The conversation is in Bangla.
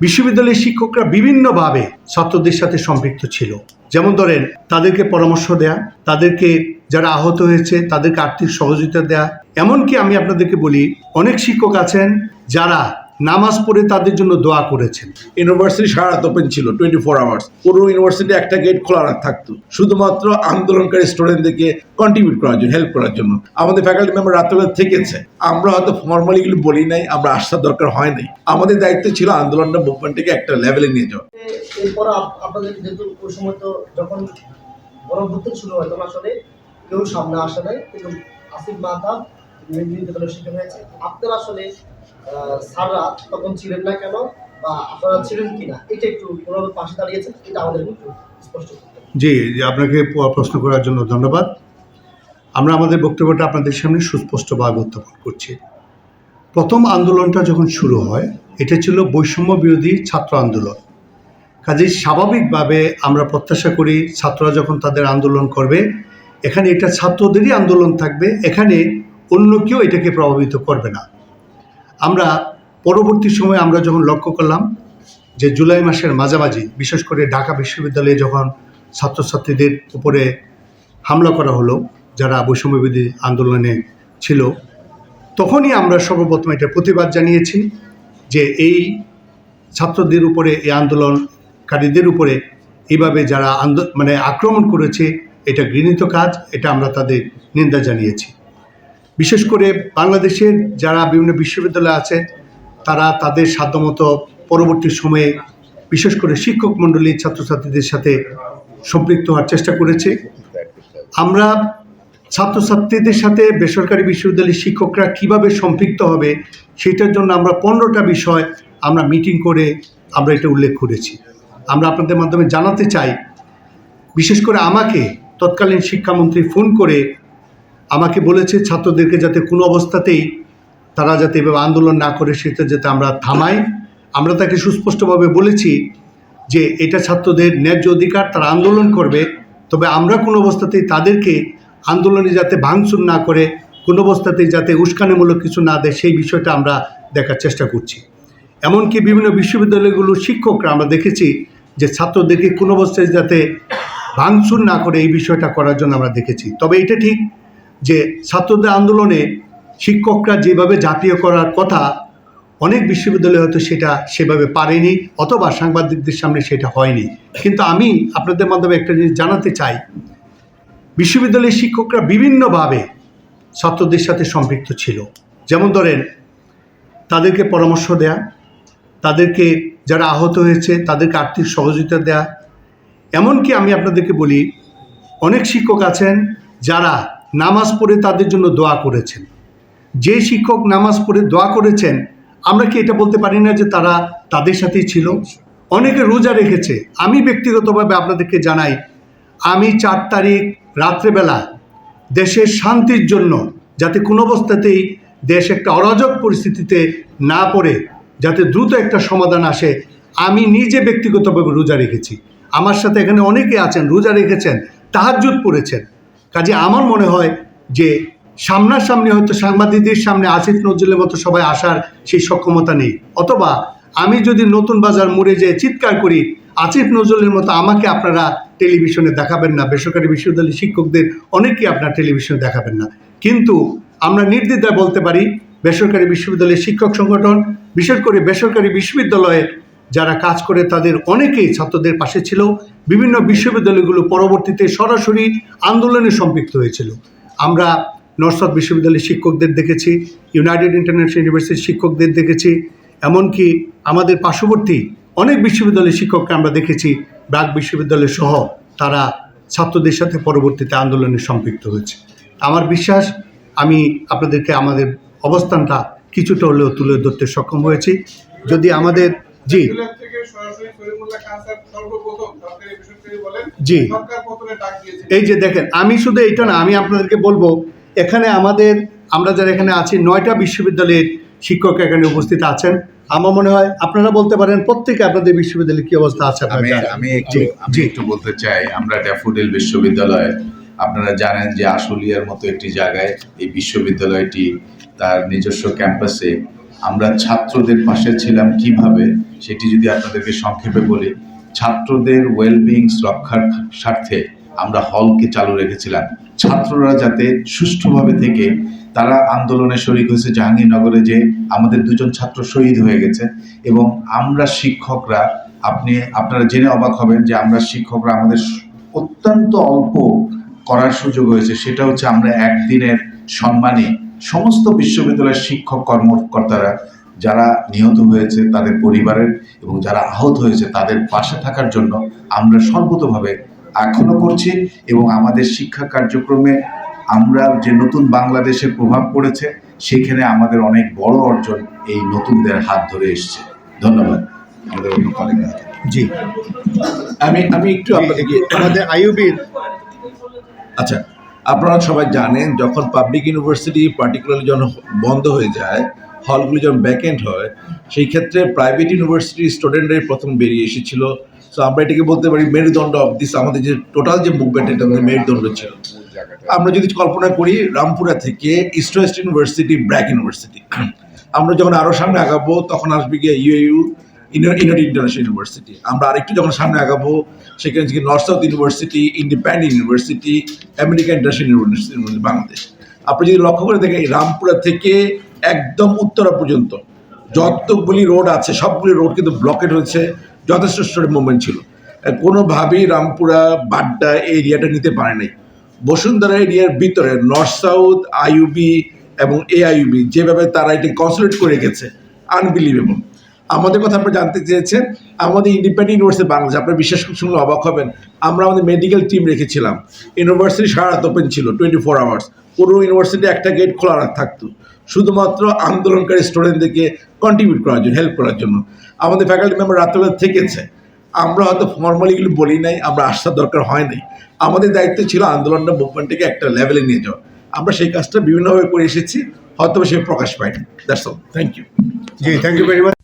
বিশ্ববিদ্যালয়ের শিক্ষকরা বিভিন্নভাবে ছাত্রদের সাথে সম্পৃক্ত ছিল। যেমন ধরেন, তাদেরকে পরামর্শ দেয়া, তাদেরকে যারা আহত হয়েছে, তাদেরকে আর্থিক সহযোগিতা দেয়া। এমনকি আমি আপনাদেরকে বলি, অনেক শিক্ষক আছেন যারা নামাজ পড়ে তাদের জন্য দোয়া করেছেন। ইউনিভার্সিটি সারা ওপেন ছিল টোয়েন্টি ফোর আওয়ার্স পুরো ইউনিভার্সিটি একটা গেট খোলা রাখ থাকতো। শুধুমাত্র আন্দোলনকারী স্টুডেন্টদেরকে কন্ট্রিবিউট করার জন্য হেল্প করার জন্য। আমাদের ফ্যাকাল্টি মেম্বার রাত্রেবেলা থেকেছে। আমরা হয়তো ফর্মালি এগুলো বলি নাই আমরা আসার দরকার হয় নাই। আমাদের দায়িত্ব ছিল আন্দোলনটা মুভমেন্টটাকে একটা লেভেলে নিয়ে যাওয়া। এরপর আপনাদের যেহেতু ওই সময় তো যখন গণভ্যুত্থান শুরু হয় তখন আসলে কেউ সামনে আসে নাই। কিন্তু আসিফ হয়েছে আপনারা আসলে স্যাররা তখন ছিলেন না কেন বা আপনারা ছিলেন কিনা এটা একটু কোনোভাবে পাশে দাঁড়িয়েছেন এটা আমাদের একটু স্পষ্ট জি, আপনাকে প্রশ্ন করার জন্য ধন্যবাদ। আমরা আমাদের বক্তব্যটা আপনাদের সামনে সুস্পষ্টভাবে উত্থাপন করছি। প্রথম আন্দোলনটা যখন শুরু হয় এটা ছিল বৈষম্য বিরোধী ছাত্র আন্দোলন। কাজেই স্বাভাবিকভাবে আমরা প্রত্যাশা করি ছাত্ররা যখন তাদের আন্দোলন করবে এখানে এটা ছাত্রদেরই আন্দোলন থাকবে এখানে অন্য কেউ এটাকে প্রভাবিত করবে না। আমরা পরবর্তী সময়ে আমরা যখন লক্ষ্য করলাম যে জুলাই মাসের মাঝামাঝি, বিশেষ করে ঢাকা বিশ্ববিদ্যালয়ে যখন ছাত্রছাত্রীদের উপরে হামলা করা হলো, যারা বৈষম্যবিধি আন্দোলনে ছিল, তখনই আমরা সর্বপ্রথম এটা প্রতিবাদ জানিয়েছি যে এই ছাত্রদের উপরে, এই আন্দোলনকারীদের উপরে এইভাবে যারা আন্দো মানে আক্রমণ করেছে, এটা ঘৃণিত কাজ, এটা আমরা তাদের নিন্দা জানিয়েছি। বিশেষ করে বাংলাদেশের যারা বিভিন্ন বিশ্ববিদ্যালয় আছে তারা তাদের সাধ্যমতো পরবর্তী সময়ে বিশেষ করে শিক্ষক মণ্ডলী ছাত্রছাত্রীদের সাথে সম্পৃক্ত হওয়ার চেষ্টা করেছে। আমরা ছাত্রছাত্রীদের সাথে বেসরকারি বিশ্ববিদ্যালয়ের শিক্ষকরা কীভাবে সম্পৃক্ত হবে, সেটার জন্য আমরা পনেরোটা বিষয় আমরা মিটিং করে আমরা এটা উল্লেখ করেছি। আমরা আপনাদের মাধ্যমে জানাতে চাই, বিশেষ করে আমাকে তৎকালীন শিক্ষামন্ত্রী ফোন করে আমাকে বলেছে ছাত্রদেরকে যাতে কোনো অবস্থাতেই তারা যাতে এভাবে আন্দোলন না করে, সেটা যাতে আমরা থামাই। আমরা তাকে সুস্পষ্টভাবে বলেছি যে এটা ছাত্রদের ন্যায্য অধিকার, তারা আন্দোলন করবে। তবে আমরা কোনো অবস্থাতেই তাদেরকে আন্দোলনে যাতে ভাঙচুর না করে, কোনো অবস্থাতেই যাতে উস্কানিমূলক কিছু না দেয়, সেই বিষয়টা আমরা দেখার চেষ্টা করছি। এমনকি বিভিন্ন বিশ্ববিদ্যালয়গুলোর শিক্ষকরা আমরা দেখেছি যে ছাত্রদেরকে কোনো অবস্থায় যাতে ভাঙচুর না করে, এই বিষয়টা করার জন্য আমরা দেখেছি। তবে এটা ঠিক যে ছাত্রদের আন্দোলনে শিক্ষকরা যেভাবে জাতীয় করার কথা অনেক বিশ্ববিদ্যালয় হয়তো সেটা সেভাবে পারেনি অথবা সাংবাদিকদের সামনে সেটা হয়নি। কিন্তু আমি আপনাদের মাধ্যমে একটা জিনিস জানাতে চাই। বিশ্ববিদ্যালয়ের শিক্ষকরা বিভিন্নভাবে ছাত্রদের সাথে সম্পৃক্ত ছিল। যেমন ধরেন, তাদেরকে পরামর্শ দেয়া, তাদেরকে যারা আহত হয়েছে, তাদেরকে আর্থিক সহযোগিতা দেয়া। এমনকি আমি আপনাদেরকে বলি, অনেক শিক্ষক আছেন যারা নামাজ পড়ে তাদের জন্য দোয়া করেছেন। যে শিক্ষক নামাজ পড়ে দোয়া করেছেন, আমরা কি এটা বলতে পারি না যে তারা তাদের সাথেই ছিল? অনেকে রোজা রেখেছে। আমি ব্যক্তিগতভাবে আপনাদেরকে জানাই, আমি চার তারিখ রাত্রেবেলা দেশের শান্তির জন্য যাতে কোনো অবস্থাতেই দেশ একটা অরাজক পরিস্থিতিতে না পড়ে, যাতে দ্রুত একটা সমাধান আসে, আমি নিজে ব্যক্তিগতভাবে রোজা রেখেছি। আমার সাথে এখানে অনেকে আছেন, রোজা রেখেছেন, তাহাজ্জুদ পড়েছেন। কাজে আমার মনে হয় যে সামনাসামনি হয়তো সাংবাদিকদের সামনে আসিফ নজরুলের মতো সবাই আসার সেই সক্ষমতা নেই। অথবা আমি যদি নতুন বাজার মোড়ে যেয়ে চিৎকার করি, আসিফ নজরুলের মতো আমাকে আপনারা টেলিভিশনে দেখাবেন না। বেসরকারি বিশ্ববিদ্যালয়ের শিক্ষকদের অনেকেই আপনার টেলিভিশনে দেখাবেন না। কিন্তু আমরা নির্দ্বিধায় বলতে পারি, বেসরকারি বিশ্ববিদ্যালয়ের শিক্ষক সংগঠন, বিশেষ করে বেসরকারি বিশ্ববিদ্যালয়ে যারা কাজ করে তাদের অনেকেই ছাত্রদের পাশে ছিল। বিভিন্ন বিশ্ববিদ্যালয়গুলো পরবর্তীতে সরাসরি আন্দোলনে সম্পৃক্ত হয়েছিল। আমরা নর্থ বিশ্ববিদ্যালয়ের শিক্ষকদের দেখেছি, ইউনাইটেড ইন্টারন্যাশনাল ইউনিভার্সিটির শিক্ষকদের দেখেছি, এমনকি আমাদের পার্শ্ববর্তী অনেক বিশ্ববিদ্যালয়ের শিক্ষককে আমরা দেখেছি, ব্রাক বিশ্ববিদ্যালয় সহ তারা ছাত্রদের সাথে পরবর্তীতে আন্দোলনে সম্পৃক্ত হয়েছে। আমার বিশ্বাস, আমি আপনাদেরকে আমাদের অবস্থানটা কিছুটা হলেও তুলে ধরতে সক্ষম হয়েছি। যদি আমাদের জি। জি। এই যে দেখেন আমি শুধু এইটা না আমি আপনাদেরকে বলব এখানে আমাদের আমরা যারা এখানে আছি নয়টা বিশ্ববিদ্যালয়ের শিক্ষক এখানে উপস্থিত আছেন। আমার মনে হয় আপনারা বলতে পারেন প্রত্যেকে আপনাদের বিশ্ববিদ্যালয়ে কি অবস্থা আছে আমি আমি একটু আমি একটু বলতে চাই আমরা ড্যাফোডিল বিশ্ববিদ্যালয় আপনারা জানেন যে আশুলিয়ার মতো একটি জায়গায় এই বিশ্ববিদ্যালয়টি তার নিজস্ব ক্যাম্পাসে আমরা ছাত্রদের পাশে ছিলাম কীভাবে? সেটি যদি আপনাদেরকে সংক্ষেপে বলি, ছাত্রদের ওয়েলবিং রক্ষার স্বার্থে আমরা হলকে চালু রেখেছিলাম। ছাত্ররা যাতে সুষ্ঠুভাবে থেকে তারা আন্দোলনে শরিক হয়েছে। জাহাঙ্গীরনগরে যে আমাদের দুজন ছাত্র শহীদ হয়ে গেছে এবং আমরা শিক্ষকরা, আপনি, আপনারা জেনে অবাক হবেন যে আমরা শিক্ষকরা আমাদের অত্যন্ত অল্প করার সুযোগ হয়েছে। সেটা হচ্ছে আমরা একদিনের সম্মানে সমস্ত বিশ্ববিদ্যালয়ের শিক্ষক কর্মকর্তারা যারা নিহত হয়েছে তাদের পরিবারের এবং যারা আহত হয়েছে তাদের পাশে থাকার জন্য আমরা সর্বতভাবে এখনও করছি এবং আমাদের শিক্ষা কার্যক্রমে আমরা যে নতুন বাংলাদেশের প্রভাব পড়েছে সেখানে আমাদের অনেক বড় অর্জন এই নতুনদের হাত ধরে এসছে। ধন্যবাদ। আমাদের অন্য কলেজরা জি। আমি আমি একটু আপনাদেরকে আমাদের আইউবির আচ্ছা আপনারা সবাই জানেন যখন পাবলিক ইউনিভার্সিটি পার্টিকুলারলি যখন বন্ধ হয়ে যায় হলগুলি যখন ব্যাকেন্ড হয়, সেই ক্ষেত্রে প্রাইভেট ইউনিভার্সিটির স্টুডেন্টরাই প্রথম বেরিয়ে এসেছিল। সো আমরা এটাকে বলতে পারি মেরুদণ্ড অফ দিস আমাদের যে টোটাল যে মুভমেন্ট এটা আমাদের মেরুদণ্ড ছিল। আমরা যদি কল্পনা করি, রামপুরা থেকে East West University BRAC University আমরা যখন আরও সামনে আগাবো, তখন আসবে গিয়ে ইউএইউ ইউনাইটেড ইন্টারন্যাশনাল ইউনিভার্সিটি আমরা আরেকটু যখন সামনে আগাবো, সেখানে থেকে North South University Independent University American International University Bangladesh আপনি যদি লক্ষ্য করে দেখেন রামপুরা থেকে একদম উত্তরা পর্যন্ত। যতগুলি রোড আছে, সবগুলি রোড কিন্তু ব্লকেট হয়েছে, যথেষ্ট স্টোরি মুভমেন্ট ছিল। কোনোভাবেই রামপুরা, বাড্ডা এরিয়াটা নিতে পারে নাই। বসুন্ধরা এরিয়ার ভিতরে নর্থ সাউথ আইউবি এবং এআইউবি যেভাবে তারা এটি কনসলেট করে গেছে আনবিলিভেবল আমাদের কথা আপনারা জানতে চেয়েছেন, আমাদের ইন্ডিপেন্ডেন্ট ইউনিভার্সিটি বাংলাদেশ আপনারা বিশ্বাস শুনলে অবাক হবেন। আমরা আমাদের মেডিকেল টিম রেখেছিলাম। ইউনিভার্সিটি সারা ওপেন ছিল টোয়েন্টি ফোর আওয়ার্স পুরো ইউনিভার্সিটি একটা গেট খোলা থাকতো। শুধুমাত্র আন্দোলনকারী স্টুডেন্টদেরকে কন্ট্রিবিউট করার জন্য হেল্প করার জন্য। আমাদের ফ্যাকাল্টি মেম্বার রাত্রেবেলা থেকেছে। আমরা হয়তো ফর্মালি এগুলো বলি নাই, আমরা আসার দরকার হয় নাই। আমাদের দায়িত্ব ছিল আন্দোলনটা মুভমেন্টটাকে একটা লেভেলে নিয়ে যাওয়া। আমরা সেই কাজটা বিভিন্নভাবে করে এসেছি হয়তো সে প্রকাশ পাইনি that's all thank you ji thank you very much